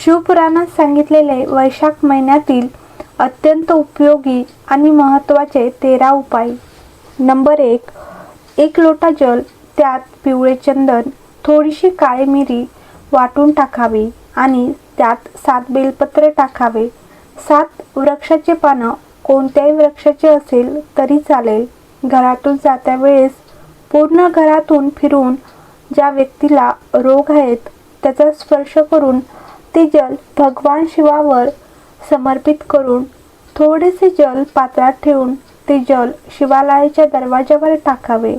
शिवपुराणात सांगितलेले वैशाख महिन्यातील अत्यंत उपयोगी आणि महत्त्वाचे तेरा उपाय. नंबर एक एक लोटा जल त्यात पिवळे चंदन थोडीशी काळी मिरी वाटून टाकावी आणि त्यात सात बेलपत्र टाकावे. सात वृक्षाचे पानं कोणत्याही वृक्षाचे असेल तरी चालेल. घरातून जात्या वेळेस पूर्ण घरातून फिरून ज्या व्यक्तीला रोग आहेत त्याचा स्पर्श करून ते जल भगवान शिवावर समर्पित करून थोडेसे जल पात्रात ठेवून ते जल शिवालयाच्या दरवाजावर टाकावे.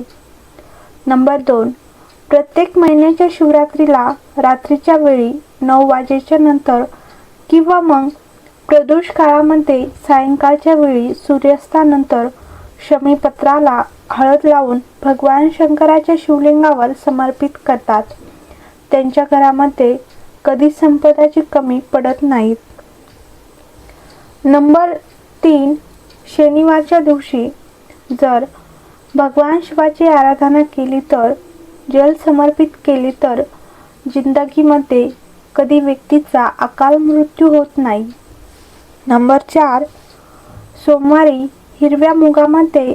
नंबर दोन. प्रत्येक महिन्याच्या शिवरात्रीला रात्रीच्या वेळी नऊ वाजेच्या नंतर किंवा मग प्रदोष काळामध्ये सायंकाळच्या वेळी सूर्यास्तानंतर शमीपत्राला हळद लावून भगवान शंकराच्या शिवलिंगावर समर्पित करतात. त्यांच्या घरामध्ये कधी संपदाची कमी पडत नाहीत. नंबर तीन शनिवारच्या दिवशी जर भगवान शिवाची आराधना केली तर जल समर्पित केली तर जिंदगीमध्ये कधी व्यक्तीचा अकाल मृत्यू होत नाही. नंबर चार सोमवारी हिरव्या मुगामध्ये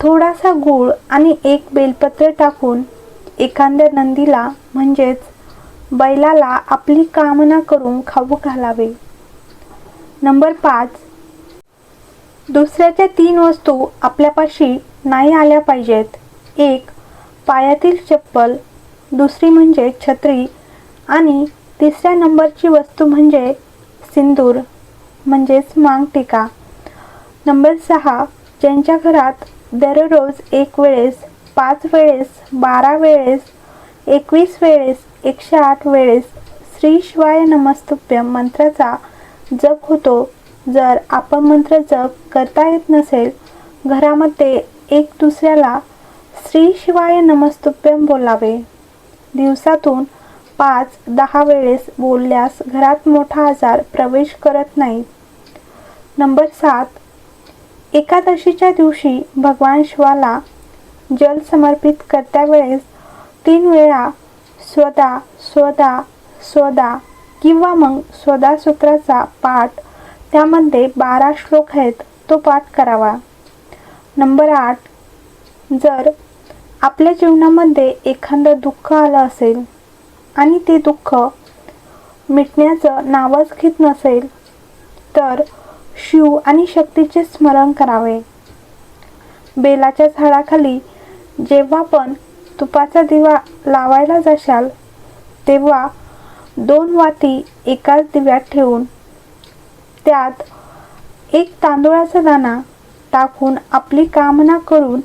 थोडासा गूळ आणि एक बेलपत्र टाकून एखाद्या नंदीला म्हणजेच बैलाला आपली कामना करून खाऊ घालावे. नंबर पाच. दुसऱ्याच्या तीन वस्तू आपल्यापाशी नाही आल्या पाहिजेत. एक पायातील चप्पल दुसरी म्हणजे छत्री आणि तिसऱ्या नंबरची वस्तू म्हणजे सिंदूर म्हणजेच मांगटिका. नंबर सहा ज्यांच्या घरात दररोज एक वेळेस पाच वेळेस बारा वेळेस एकवीस वेळेस एकशे आठ वेळेस श्री शिवाय नमस्तुभ्य मंत्राचा जप होतो. जर आपण मंत्र जप करता येत नसेल घरामध्ये एक दुसऱ्याला श्री शिवाय नमस्तुभ्यम बोलावे. दिवसातून पाच दहा वेळेस बोलल्यास घरात मोठा आजार प्रवेश करत नाही. नंबर सात. एकादशीच्या दिवशी भगवान शिवाला जल समर्पित करत्या वेळेस तीन वेळा स्वदा स्वदा स्वदा किंवा मग स्वदा सूत्राचा पाठ. त्यामध्ये बारा श्लोक आहेत तो पाठ करावा. नंबर आठ जर आपल्या जीवनामध्ये एखादं दुःख आलं असेल आणि ते दुःख मिटण्याचं नावच घेत नसेल तर शिव आणि शक्तीचे स्मरण करावे. बेलाच्या झाडाखाली जेव्हा पण तुपाचा दिवा लावायला जाशाल तेव्हा दोन वाती एकाच दिव्यात ठेवून त्यात एक तांदूळाचा दाणा टाकून आपली कामना करून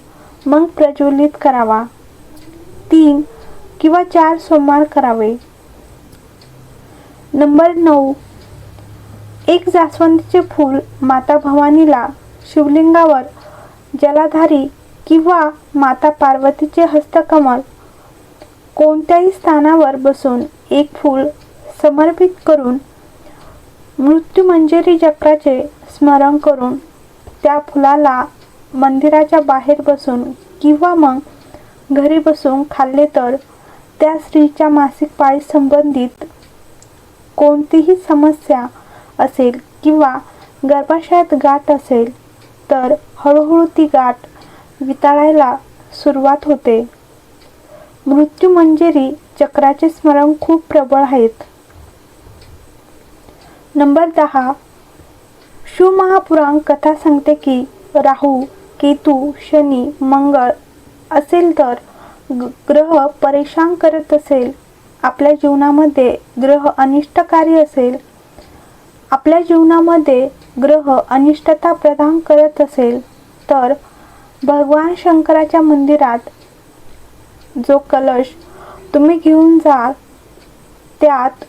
मग प्रज्वलित करावा. तीन किंवा चार सोमवार करावे. नंबर नऊ. एक जास्वंदीचे फूल माता भवानीला शिवलिंगावर जलाधारी किंवा माता पार्वतीचे हस्तकमल कोणत्याही स्थानावर बसून एक फूल समर्पित करून मृत्युमंजरी चक्राचे स्मरण करून त्या फुलाला मंदिराच्या बाहेर बसून किंवा मग घरी बसून खाल्ले तर त्या स्त्रीच्या मासिक पाळी संबंधित कोणतीही समस्या असेल किंवा गर्भाशयात गाठ असेल तर हळूहळू ती गाठ वितळायला सुरुवात होते. मृत्यूमंजरी चक्राचे स्मरण खूप प्रबळ आहेत. नंबर दहा. शिवमहापुराण कथा सांगते की राहू केतू शनी मंगळ असेल तर ग्रह परेशान करत असेल. आपल्या जीवनामध्ये ग्रह अनिष्टकारी असेल. आपल्या जीवनामध्ये ग्रह अनिष्टता प्रदान करत असेल. तर भगवान शंकराच्या मंदिरात जो कलश तुम्ही घेऊन जाल त्यात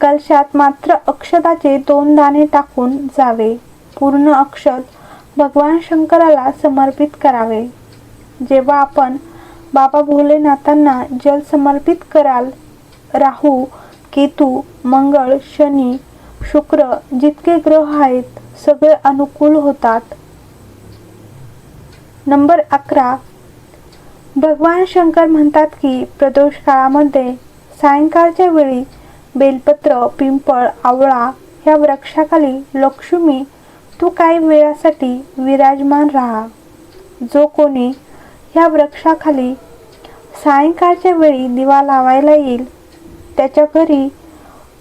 कलशात मात्र अक्षताचे दोन दाणे टाकून जावे. पूर्ण अक्षत भगवान शंकराला समर्पित करावे. जेव्हा आपण बाबा भोलेनाथांना जल समर्पित कराल राहू केतू मंगळ शनी शुक्र जितके ग्रह आहेत सगळे अनुकूल होतात. नंबर अकरा. भगवान शंकर म्हणतात की प्रदोष काळामध्ये सायंकाळच्या वेळी बेलपत्र पिंपळ आवळा ह्या वृक्षाखाली लक्ष्मी तू काही वेळासाठी विराजमान राहा. जो कोणी ह्या वृक्षाखाली सायंकाळच्या वेळी दिवा लावायला येईल त्याच्या घरी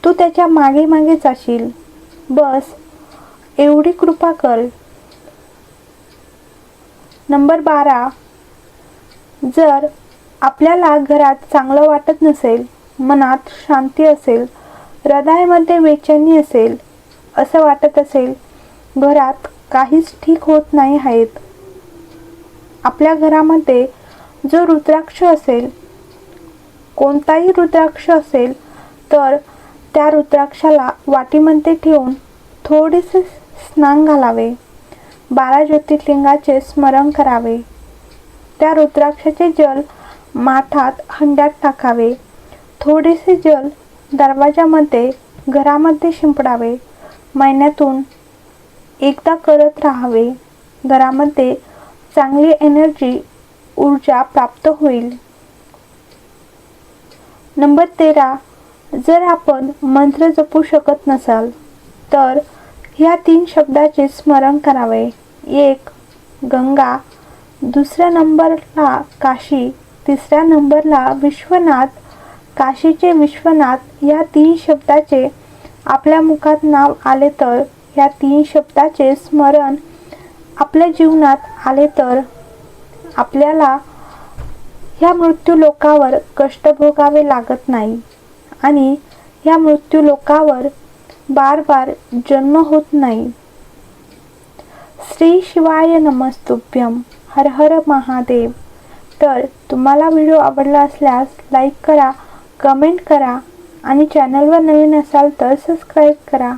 तू त्याच्यामागे मागे जाशील. बस एवढी कृपा कर. नंबर बारा. जर आपल्याला घरात चांगलं वाटत नसेल मनात शांती असेल हृदयामध्ये बेचैनी असेल असं वाटत असेल घरात काहीच ठीक होत नाही आहेत. आपल्या घरामध्ये जो रुद्राक्ष असेल कोणताही रुद्राक्ष असेल तर त्या रुद्राक्षाला वाटीमध्ये ठेवून थोडेसे स्नान घालावे. बारा ज्योतिर्लिंगाचे स्मरण करावे. त्या रुद्राक्षाचे जल माठात हंड्यात टाकावे. थोडेसे जल दरवाजामध्ये घरामध्ये शिंपडावे. महिन्यातून एकदा करत राहावे. घरामध्ये चांगली एनर्जी ऊर्जा प्राप्त होईल. नंबर तेरा. जर आपण मंत्र जपू शकत नसाल तर ह्या तीन शब्दाचे स्मरण करावे. एक गंगा. दुसऱ्या नंबरला काशी. तिसऱ्या नंबरला विश्वनाथ. काशीचे विश्वनाथ या तीन शब्दाचे आपल्या मुखात नाव आले तर या तीन शब्दाचे स्मरण आपल्या जीवनात आले तर आपल्याला ह्या मृत्यू लोकावर कष्ट भोगावे लागत नाही. आणि ह्या मृत्यू लोकावर बार बार जन्म होत नाही. श्री शिवाय नमस्तुभ्यम हर हर महादेव. तर तुम्हाला व्हिडिओ आवडला असल्यास लाईक करा कमेंट करा आणि चॅनलवर नवीन असाल तर सबस्क्राईब करा.